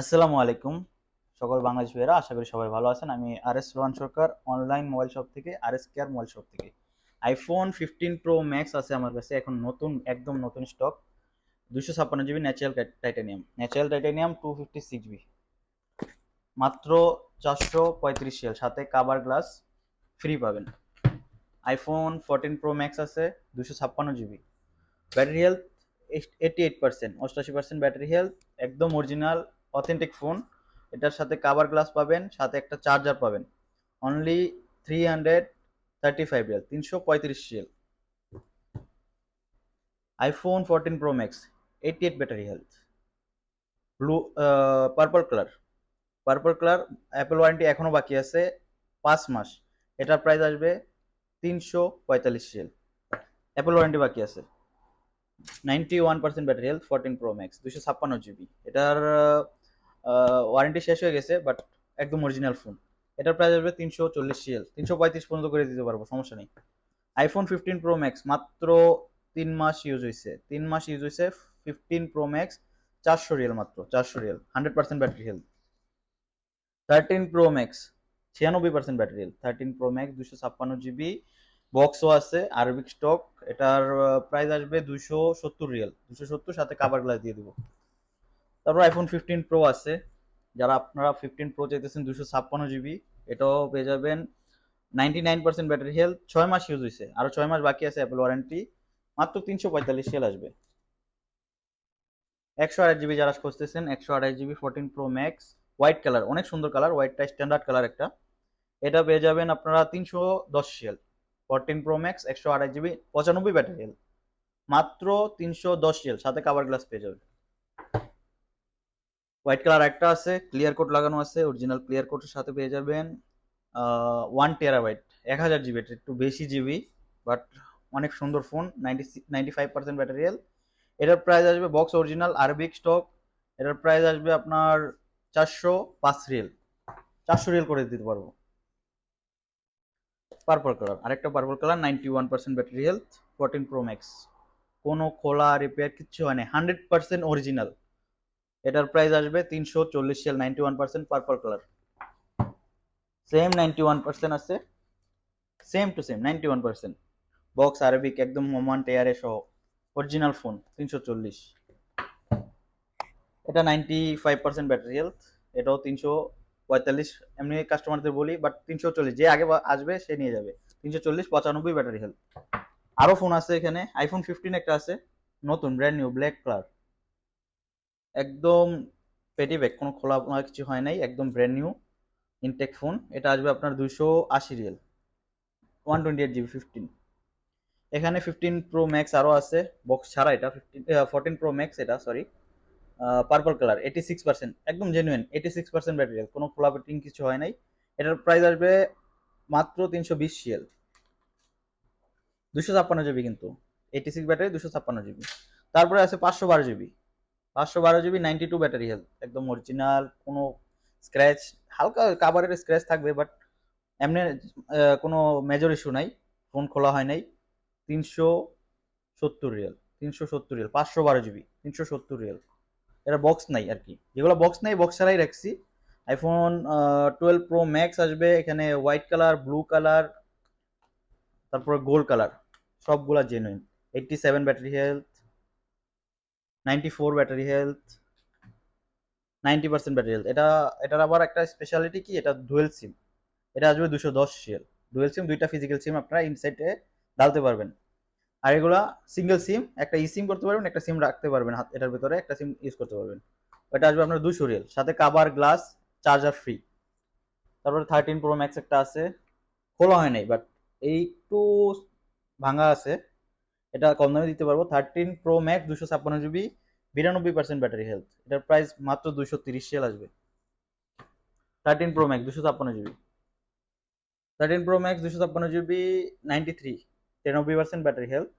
আসসালামু আলাইকুম, সকল বাংলাদেশ ভাইয়েরা, আশা করি সবাই ভালো আছেন। আমি R S Rohan Sarkar online mobile shop থেকে R S care mobile shop থেকে। আইফোন ফিফটিন প্রো ম্যাক্স আছে আমার কাছে, এখন নতুন, একদম নতুন স্টক দুশো ছাপ্পান্ন GB natural titanium natural titanium two fifty six GB মাত্র চারশো পঁয়ত্রিশ সিএল সাথে কাবার গ্লাস ফ্রি পাবেন। আইফোন ফোরটিন প্রো ম্যাক্স আছে দুশো ছাপ্পান্ন GB battery health eighty eight percent অষ্টাশি পার্সেন্ট ব্যাটারি হেলথ একদম অরিজিনাল অথেন্টিক ফোন, এটার সাথে কাভার গ্লাস পাবেন, সাথে একটা চার্জার পাবেন। Only three hundred thirty five riyal তিনশো পঁয়ত্রিশ riyal iPhone fourteen pro max eighty eight battery health blue purple colour purple colour Apple warranty এখনও বাকি আছে, পাঁচ মাস। এটার প্রাইস আসবে তিনশো পঁয়তাল্লিশ রিয়াল অ্যাপেল ওয়ারেন্টি বাকি আছে। Ninety one percent battery health fourteen pro max দুশো ছাপ্পান্ন জিবি এটার ওয়ারেন্টি শেষ হয়ে গেছে বাট একদম অরিজিনাল ফোন এটার প্রাইস আসবে তিনশো চল্লিশ সিএল তিনশো পঁয়ত্রিশ পর্যন্ত করে দিতে পারব, সমস্যা নেই। আইফোন ফিফটিন প্রো ম্যাক্স মাত্র তিন মাস ইউজ হয়েছে তিন মাস ইউজ হয়েছে ফিফটিন প্রো ম্যাক্স চারশো রিয়েল মাত্র, চারশো riyal hundred percent battery health thirteen pro max ছিয়ানব্বই percent battery health thirteen pro max দুশো ছাপ্পান্ন জিবি বক্সও আছে, আরবিক স্টক এটার প্রাইস আসবে দুশো সত্তর রিয়েল দুশো সত্তর, সাথে কাভার গ্লাস দিয়ে দিব। তারপর আইফোন ফিফটিন প্রো আছে। যারা আপনারা ফিফটিন প্রো চাইতেছেন দুশো ছাপ্পান্ন জিবি এটাও পেয়ে যাবেন। Ninety nine percent battery health ছয় মাস ইউজ হয়েছে আরও ছয় মাস বাকি আছে অ্যাপেল ওয়ারেন্টি মাত্র তিনশো পঁয়তাল্লিশ সেল আসবে। একশো আড়াই জিবি যারা খুঁজতেছেন, একশো আড়াই GB fourteen pro max white colour অনেক সুন্দর কালার হোয়াইটটা স্ট্যান্ডার্ড কালার একটা। এটা পেয়ে যাবেন আপনারা তিনশো দশ সেল। ফোরটিন প্রো ম্যাক্স একশো আড়াই জিবি পঁচানব্বই ব্যাটারি হেলথ মাত্র তিনশো দশ সেল, সাথে কাভার গ্লাস পেয়ে যাবেন। হোয়াইট কালার একটা আছে ক্লিয়ার কোড লাগানো আছে অরিজিনাল ক্লিয়ার কোডের সাথে পেয়ে যাবেন ওয়ান টেরাবাইট এক হাজার জিবি একটু বেশি জিবি বাট অনেক সুন্দর phone ninety ninety five percent battery health এটার প্রাইস আসবে বক্স অরিজিনাল আরবিক স্টক এটার প্রাইস আসবে আপনার চারশো পাঁচ রিয়েল চারশো রিয়েল করে দিতে পারব। পার্পল কালার আরেকটা purple colour ninety one percent battery health fourteen pro max কোনো খোলা রিপেয়ার কিচ্ছু হয় না হান্ড্রেড পার্সেন্ট অরিজিনাল এটার প্রাইস আসবে তিনশো চল্লিশ sale ninety one percent purple colour same ninety one percent আছে same to same ninety one percent box Arabic একদম মোমান টেয়ারে সহ অরিজিনাল ফোন তিনশো চল্লিশ। এটা ninety five percent battery health এটাও তিনশো পঁয়তাল্লিশ। এমনি কাস্টমারদের বলি বাট তিনশো চল্লিশ, যে আগে আসবে, সে নিয়ে যাবে। তিনশো চল্লিশ, পঁচানব্বই ব্যাটারি হেলথ আরও ফোন আছে এখানে আইফোন ফিফটিন একটা আছে, নতুন ব্র্যান্ড নিউ ব্ল্যাক কালার একদম পেটি ব্যাগ, কোনো খোলা কিছু হয় নাই, একদম ব্র্যান্ড নিউ ইনটেক ফোন এটা আসবে আপনার দুইশো আশি riyal one twenty eight GB fifteen এখানে ফিফটিন প্রো ম্যাক্স আরও আছে বক্স ছাড়া এটা ফিফটিন ফোরটিন প্রো ম্যাক্স এটা sorry purple colour eighty six percent একদম genuine eighty six percent battery কোনো খোলা পেটিং কিছু হয় নাই। এটার প্রাইস আসবে মাত্র তিনশো বিশ সিএল দুশো ছাপ্পান্ন জিবি কিন্তু এইটি সিক্স ব্যাটারি দুশো ছাপ্পান্ন জিবি তারপরে আছে পাঁচশো বারো জিবি পাঁচশো বারো GB ninety two battery health একদম অরিজিনাল কোনো স্ক্র্যাচ হালকা কাভারের স্ক্র্যাচ থাকবে বাট এমনি কোনো মেজর ইস্যু নাই ফোন খোলা হয় নাই, তিনশো সত্তর রিয়াল তিনশো সত্তর রিয়াল পাঁচশো বারো জিবি তিনশো সত্তর রিয়াল এটা বক্স নাই আর কি। যেগুলো বক্স নাই বক্স ছাড়াই রাখছি। আইফোন টুয়েলভ প্রো ম্যাক্স আসবে, এখানে হোয়াইট কালার ব্লু কালার তারপরে গোল্ড কালার সবগুলা genuine eighty seven battery health ninety four battery health, ninety percent battery health. এটা, এটার আবার একটা স্পেশালিটি কি? এটা ডুয়েল সিম এটা আসবে দুশো দশ সিএল ডুয়েল সিম দুইটা ফিজিক্যাল সিম আপনারা ইনসাইডে ডালতে পারবেন। আর এগুলা সিঙ্গেল সিম একটা ই সিম করতে পারবেন, একটা সিম রাখতে পারবেন হাত, এটার ভিতরে একটা সিম ইউজ করতে পারবেন। ওটা আসবে আপনার দুশো রিয়েল সাথে কাভার গ্লাস চার্জার ফ্রি তারপরে থার্টিন প্রো ম্যাক্স একটা আছে। খোলা হয় নাই বাট এই একটু ভাঙা আছে। এটা কম দামে দিতে পারব। থার্টিন প্রো ম্যাক্স দুশো ছাপ্পান্ন জিবি বিরানব্বই পার্সেন্ট ব্যাটারি হেলথ এটার প্রাইস মাত্র দুশো তিরিশ সেল আসবে। থার্টিন প্রো ম্যাক্স দুশো ছাপ্পান্ন জিবি থার্টিন প্রো ম্যাক্স দুশো ছাপ্পান্ন জিবি নাইনটি থ্রি তিরানব্বই পার্সেন্ট ব্যাটারি হেলথ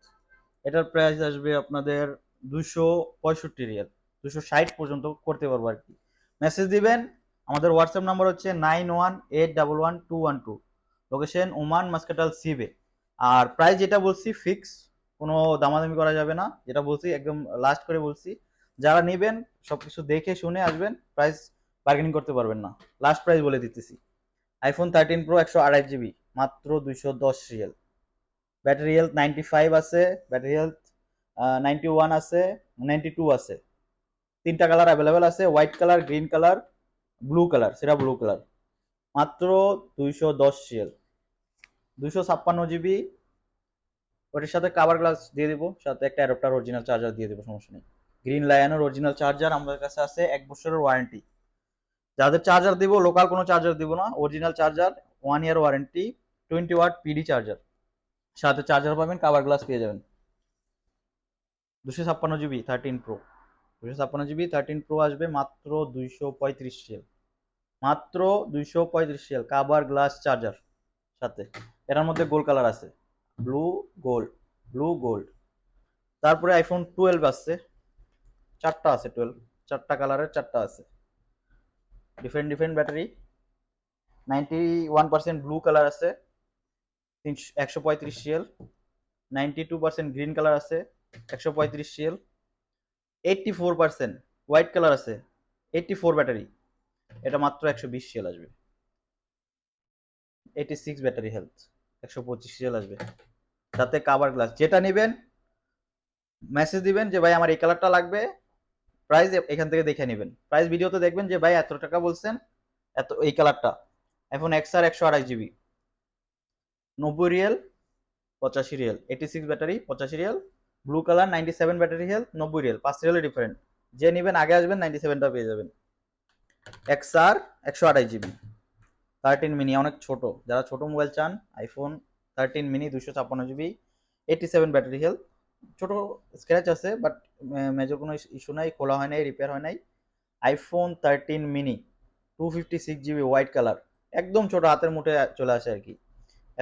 এটার প্রাইস আসবে আপনাদের দুশো পঁয়ষট্টি রিয়াল দুশো ষাট পর্যন্ত করতে পারব আর কি। মেসেজ দিবেন। আমাদের হোয়াটসঅ্যাপ নাম্বার হচ্ছে nine one eight double one two one two location Oman মাস্কাটাল সিবে আর প্রাইস যেটা বলছি ফিক্স কোনো দামাদামি করা যাবে না। যেটা বলছি, একদম লাস্ট করে বলছি। যারা নেবেন, সবকিছু দেখে শুনে আসবেন প্রাইস বার্গেনিং করতে পারবেন না। লাস্ট প্রাইস বলে দিতেছি। আইফোন থার্টিন প্রো একশো আড়াই জিবি মাত্র দুইশো দশ riyal. Battery health ninety five আছে ব্যাটারি হেলথ নাইনটি ওয়ান আছে নাইনটি টু আছে। তিনটা কালার অ্যাভেলেবেল আছে white colour green colour blue colour সেটা ব্লু কালার মাত্র দুইশো দশ রিয়েল। দুইশো ছাপ্পান্ন জিবি ওটার সাথে কাভার গ্লাস দিয়ে দিব, সাথে একটা অ্যাডাপ্টার অরিজিনাল চার্জার দিয়ে দেবো, সমস্যা নেই। গ্রিন লায়নের অরিজিনাল চার্জার আমাদের কাছে আছে এক বছরের ওয়ারেন্টি যাদের চার্জার দিব লোকাল কোনো চার্জার দিব না original charger one year warranty twenty watt PD charger সাথে চার্জার পাবেন কাভার গ্লাস পেয়ে যাবেন। দুশো ছাপ্পান্ন জিবি থার্টিন প্রো দুশো ছাপ্পান্ন জিবি থার্টিন প্রো আসবে মাত্র দুইশো পঁয়ত্রিশ সেল মাত্র দুইশো পঁয়ত্রিশ সেল কাভার গ্লাস চার্জার সাথে। এটার মধ্যে গোল কালার আছে। Blue gold blue gold. তারপরে আইফোন টুয়েলভ আসছে। চারটা আছে টুয়েলভ চারটা কালারের চারটা আছে। Different different battery ninety one percent blue colour আছে। তিনশো, একশো পঁয়ত্রিশ CL ninety two percent green colour আছে। একশো পঁয়ত্রিশ CL eighty four percent white colour আছে। এইটটি ফোর ব্যাটারি এটা মাত্র একশো বিশ সিএল আসবে। এইটি সিক্স ব্যাটারি হেলথ একশো পঁচিশ সিএল আসবে। সাথে কাভার গ্লাস যেটা নেবেন মেসেজ দিবেন যে, ভাই, আমার এই কালারটা লাগবে। প্রাইস এখান থেকে দেখে নেবেন। প্রাইস ভিডিওতে দেখবেন যে, ভাই, এত টাকা বলছেন, এত, এই কালারটা এখন এক্স আর একশো আড়াই জিবি নব্বই রিয়েল পঁচাশি রিয়েল এইটি সিক্স ব্যাটারি পঁচাশি riyal blue colour ninety seven battery health নব্বই রিয়েল পাঁচ রিয়েলের ডিফারেন্ট যে নেবেন, আগে আসবেন নাইনটি সেভেনটা পেয়ে যাবেন। এক্স আর একশো আড়াই জিবি থার্টিন মিনি অনেক ছোট। যারা ছোট মোবাইল চান আইফোন থার্টিন মিনি দুশো ছাপ্পান্ন GB eighty seven battery health ছোট স্ক্র্যাচ আছে বাট মেজর কোনো ইস্যু নাই, খোলা হয় নাই রিপেয়ার হয় নাই। IPhone thirteen mini two fifty six GB white colour একদম ছোট, হাতের মুঠে চলে আসে আর কি।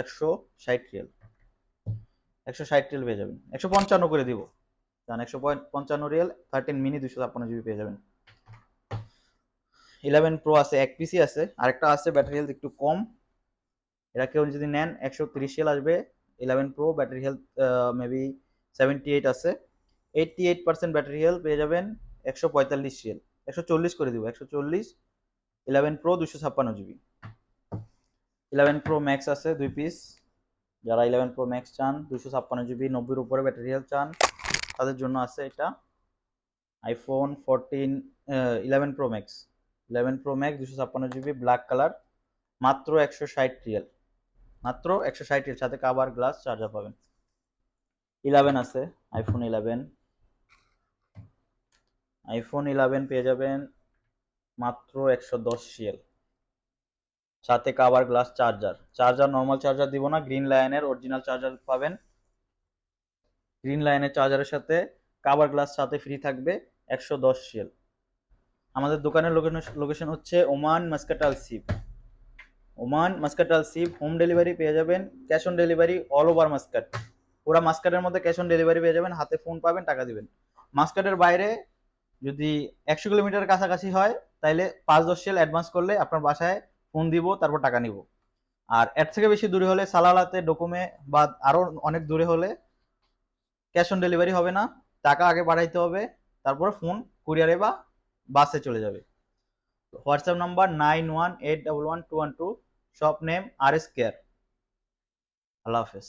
একশো ষাট রিয়েল একশো ষাট রিয়েল পেয়ে যাবেন। একশো পঞ্চান্ন করে দিব। জান, একশো পঞ্চান্ন রিয়েল থার্টিন মিনি দুশো ছাপ্পান্ন জিবি পেয়ে যাবেন। ইলেভেন প্রো আছে, এক পিসি আছে, আরেকটা আছে ব্যাটারি হেলথ একটু কম। এটা কেউ যদি নেন, একশো তিরিশ রিয়েল আসবে, eleven pro battery health maybe seventy eight আছে। Eighty eight percent battery health পেয়ে যাবেন একশো পঁয়তাল্লিশ রিয়েল। একশো চল্লিশ করে দিব, একশো চল্লিশ। ইলেভেন প্রো দুশো ছাপ্পান্ন জিবি। ইলেভেন প্রো ম্যাক্স আছে দুই পিস যারা ইলেভেন প্রো ম্যাক্স চান দুশো ছাপ্পান্ন জিবি, নব্বইয়ের উপরে ব্যাটারি হেলথ চান, তাদের জন্য আছে এটা। IPhone fourteen eleven pro max eleven pro max দুশো ছাপ্পান্ন জিবি, ব্ল্যাক কালার, মাত্র একশো ষাট রিয়েল। মাত্র একশো ষাট রিয়েল, সাথে কাভার গ্লাস চার্জার পাবেন। ইলেভেন আছে আইফোন ইলেভেন। আইফোন ইলেভেন পেয়ে যাবেন মাত্র একশো দশ সিএল সাথে cover glass charger charger normal charger দিব না গ্রিন লাইনের অরিজিনাল চার্জার পাবেন। গ্রিন লাইনের চার্জারের সাথে কাভার গ্লাস সাথে ফ্রি থাকবে একশো দশ সিএল আমাদের দোকানের লোকেশন হচ্ছে ওমান মাস্কাটাল সিপ ওমান মাস্কাটাল সিপ হোম ডেলিভারি পেয়ে যাবেন cash on delivery all over Muscat. ওরা মাস্কাটের মধ্যে ক্যাশ অন ডেলিভারি পেয়ে যাবেন, হাতে ফোন পাবেন, টাকা দিবেন। মাস্কাটের বাইরে যদি একশো কিলোমিটার কাছাকাছি হয়, তাইলে পাঁচ দশ সেল অ্যাডভান্স করলে আপনার বাসায় ফোন দিব, তারপর টাকা নিব। আর এর থেকে বেশি দূরে হলে সালালাতে, ডোকোমে বা আরও অনেক দূরে হলে ক্যাশ অন ডেলিভারি হবে না। টাকা আগে বাড়াইতে হবে, তারপরে ফোন কুরিয়ারে বা বাসে চলে যাবে। WhatsApp number nine one eight double one two one two, shop name R S care. আল্লাহ হাফেজ।